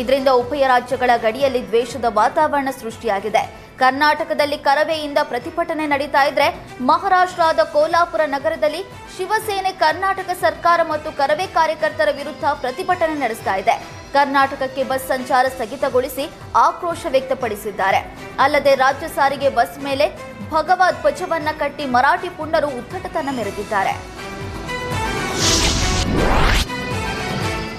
ಇದರಿಂದ ಉಭಯ ರಾಜ್ಯಗಳ ಗಡಿಯಲ್ಲಿ ದ್ವೇಷದ ವಾತಾವರಣ ಸೃಷ್ಟಿಯಾಗಿದೆ. ಕರ್ನಾಟಕದಲ್ಲಿ ಕರವೆಯಿಂದ ಪ್ರತಿಭಟನೆ ನಡೀತಾ ಇದ್ರೆ ಮಹಾರಾಷ್ಟ್ರದ ಕೋಲ್ಹಾಪುರ ನಗರದಲ್ಲಿ ಶಿವಸೇನೆ, ಕರ್ನಾಟಕ ಸರ್ಕಾರ ಮತ್ತು ಕರವೇ ಕಾರ್ಯಕರ್ತರ ವಿರುದ್ಧ ಪ್ರತಿಭಟನೆ ನಡೆಸ್ತಾ ಇದೆ. ಕರ್ನಾಟಕಕ್ಕೆ ಬಸ್ ಸಂಚಾರ ಸ್ಥಗಿತಗೊಳಿಸಿ ಆಕ್ರೋಶ ವ್ಯಕ್ತಪಡಿಸಿದ್ದಾರೆ. ಅಲ್ಲದೆ ರಾಜ್ಯ ಸಾರಿಗೆ ಬಸ್ ಮೇಲೆ ಭಗವದ್ ಧ್ವಜವನ್ನ ಕಟ್ಟಿ ಮರಾಠಿ ಪುಂಡರು ಉದ್ದಟತನ ಮೆರೆದಿದ್ದಾರೆ.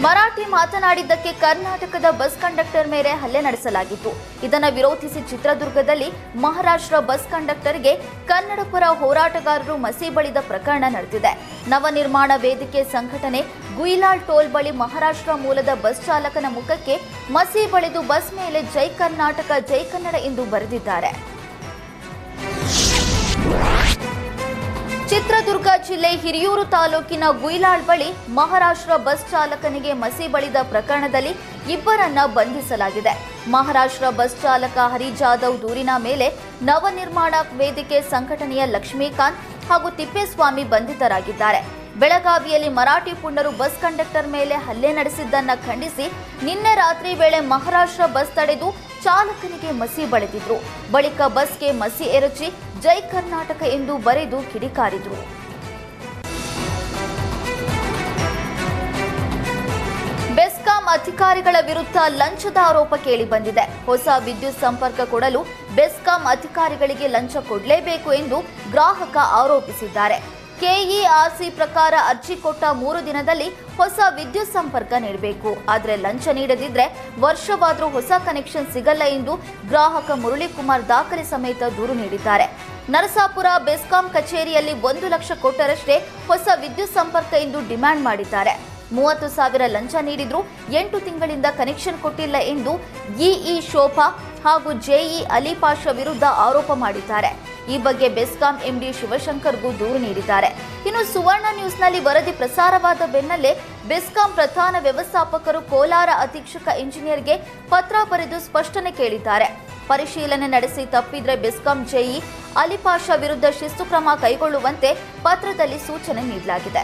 ಮರಾಠಿ ಮಾತನಾಡಿದ್ದಕ್ಕೆ ಕರ್ನಾಟಕದ ಬಸ್ ಕಂಡಕ್ಟರ್ ಮೇಲೆ ಹಲ್ಲೆ ನಡೆಸಲಾಗಿತ್ತು. ಇದನ್ನು ವಿರೋಧಿಸಿ ಚಿತ್ರದುರ್ಗದಲ್ಲಿ ಮಹಾರಾಷ್ಟ್ರ ಬಸ್ ಕಂಡಕ್ಟರ್ಗೆ ಕನ್ನಡ ಪರ ಹೋರಾಟಗಾರರು ಮಸಿ ಬಳಿದ ಪ್ರಕರಣ ನಡೆದಿದೆ. ನವನಿರ್ಮಾಣ ವೇದಿಕೆ ಸಂಘಟನೆ ಗುಯಿಲಾಲ್ ಟೋಲ್ ಬಳಿ ಮಹಾರಾಷ್ಟ್ರ ಮೂಲದ ಬಸ್ ಚಾಲಕನ ಮುಖಕ್ಕೆ ಮಸಿ ಬಳಿದು ಬಸ್ ಮೇಲೆ ಜೈ ಕರ್ನಾಟಕ, ಜೈ ಕನ್ನಡ ಎಂದು ಬರೆದಿದ್ದಾರೆ. ಚಿತ್ರದುರ್ಗ ಜಿಲ್ಲೆ ಹಿರಿಯೂರು ತಾಲೂಕಿನ ಗುಯ್ಲಾಳ್ ಬಳಿ ಮಹಾರಾಷ್ಟ್ರ ಬಸ್ ಚಾಲಕನಿಗೆ ಮಸಿ ಬಳಿದ ಪ್ರಕರಣದಲ್ಲಿ ಇಬ್ಬರನ್ನ ಬಂಧಿಸಲಾಗಿದೆ. ಮಹಾರಾಷ್ಟ್ರ ಬಸ್ ಚಾಲಕ ಹರಿ ಜಾಧವ್ ದೂರಿನ ಮೇಲೆ ನವನಿರ್ಮಾಣ ವೇದಿಕೆ ಸಂಘಟನೆಯ ಲಕ್ಷ್ಮೀಕಾಂತ್ ಹಾಗೂ ತಿಪ್ಪೇಸ್ವಾಮಿ ಬಂಧಿತರಾಗಿದ್ದಾರೆ. ಬೆಳಗಾವಿಯಲ್ಲಿ ಮರಾಠಿ ಪುಂಡರು ಬಸ್ ಕಂಡಕ್ಟರ್ ಮೇಲೆ ಹಲ್ಲೆ ನಡೆಸಿದ್ದನ್ನ ಖಂಡಿಸಿ ನಿನ್ನೆ ರಾತ್ರಿ ವೇಳೆ ಮಹಾರಾಷ್ಟ್ರ ಬಸ್ ತಡೆದು ಚಾಲಕನಿಗೆ ಮಸಿ ಬಳಿದಿದ್ರು ಬಳಿಕ ಬಸ್ಗೆ ಮಸಿ ಎರಚಿ ಜೈ ಕರ್ನಾಟಕ ಎಂದು ಬರೆದು ಕಿಡಿಕಾರಿದ್ರು. ಬೆಸ್ಕಾಂ ಅಧಿಕಾರಿಗಳ ವಿರುದ್ಧ ಲಂಚದ ಆರೋಪ ಕೇಳಿಬಂದಿದೆ ಹೊಸ ವಿದ್ಯುತ್ ಸಂಪರ್ಕ ಕೊಡಲು ಬೆಸ್ಕಾಂ ಅಧಿಕಾರಿಗಳಿಗೆ ಲಂಚ ಕೊಡಲೇಬೇಕು ಎಂದು ಗ್ರಾಹಕ ಆರೋಪಿಸಿದ್ದಾರೆ. ಕೆಇಆರ್ಸಿ ಪ್ರಕಾರ ಅರ್ಜಿ ಕೊಟ್ಟ ಮೂರು ದಿನದಲ್ಲಿ ಹೊಸ ವಿದ್ಯುತ್ ಸಂಪರ್ಕ ನೀಡಬೇಕು. ಆದರೆ ಲಂಚ ನೀಡದಿದ್ರೆ ವರ್ಷವಾದರೂ ಹೊಸ ಕನೆಕ್ಷನ್ ಸಿಗಲ್ಲ ಎಂದು ಗ್ರಾಹಕ ಮುರಳಿಕುಮಾರ್ ದಾಖಲೆ ಸಮೇತ ದೂರು ನೀಡಿದ್ದಾರೆ. ನರಸಾಪುರ ಬೆಸ್ಕಾಂ ಕಚೇರಿಯಲ್ಲಿ ಒಂದು ಲಕ್ಷ ಕೊಟ್ಟರಷ್ಟೇ ಹೊಸ ವಿದ್ಯುತ್ ಸಂಪರ್ಕ ಎಂದು ಡಿಮ್ಯಾಂಡ್ ಮಾಡಿದ್ದಾರೆ. ಮೂವತ್ತು ಸಾವಿರ ಲಂಚ ನೀಡಿದ್ರು ಎಂಟು ತಿಂಗಳಿಂದ ಕನೆಕ್ಷನ್ ಕೊಟ್ಟಿಲ್ಲ ಎಂದು ಇಇ ಶೋಭಾ ಹಾಗೂ ಜೆಇ ಅಲಿಪಾಷ ವಿರುದ್ಧ ಆರೋಪ ಮಾಡಿದ್ದಾರೆ. ಈ ಬಗ್ಗೆ ಬೆಸ್ಕಾಂ ಎಂಡಿ ಶಿವಶಂಕರ್ಗೂ ದೂರು ನೀಡಿದ್ದಾರೆ. ಇನ್ನು ಸುವರ್ಣ ನ್ಯೂಸ್ನಲ್ಲಿ ವರದಿ ಪ್ರಸಾರವಾದ ಬೆನ್ನಲ್ಲೇ ಬೆಸ್ಕಾಂ ಪ್ರಧಾನ ವ್ಯವಸ್ಥಾಪಕರು ಕೋಲಾರ ಅಧೀಕ್ಷಕ ಇಂಜಿನಿಯರ್ಗೆ ಪತ್ರ ಬರೆದು ಸ್ಪಷ್ಟನೆ ಕೇಳಿದ್ದಾರೆ. ಪರಿಶೀಲನೆ ನಡೆಸಿ ತಪ್ಪಿದ್ರೆ ಬೆಸ್ಕಾಂ ಜೆಇ ಅಲಿಪಾಷ ವಿರುದ್ಧ ಶಿಸ್ತು ಕ್ರಮ ಕೈಗೊಳ್ಳುವಂತೆ ಪತ್ರದಲ್ಲಿ ಸೂಚನೆ ನೀಡಲಾಗಿದೆ.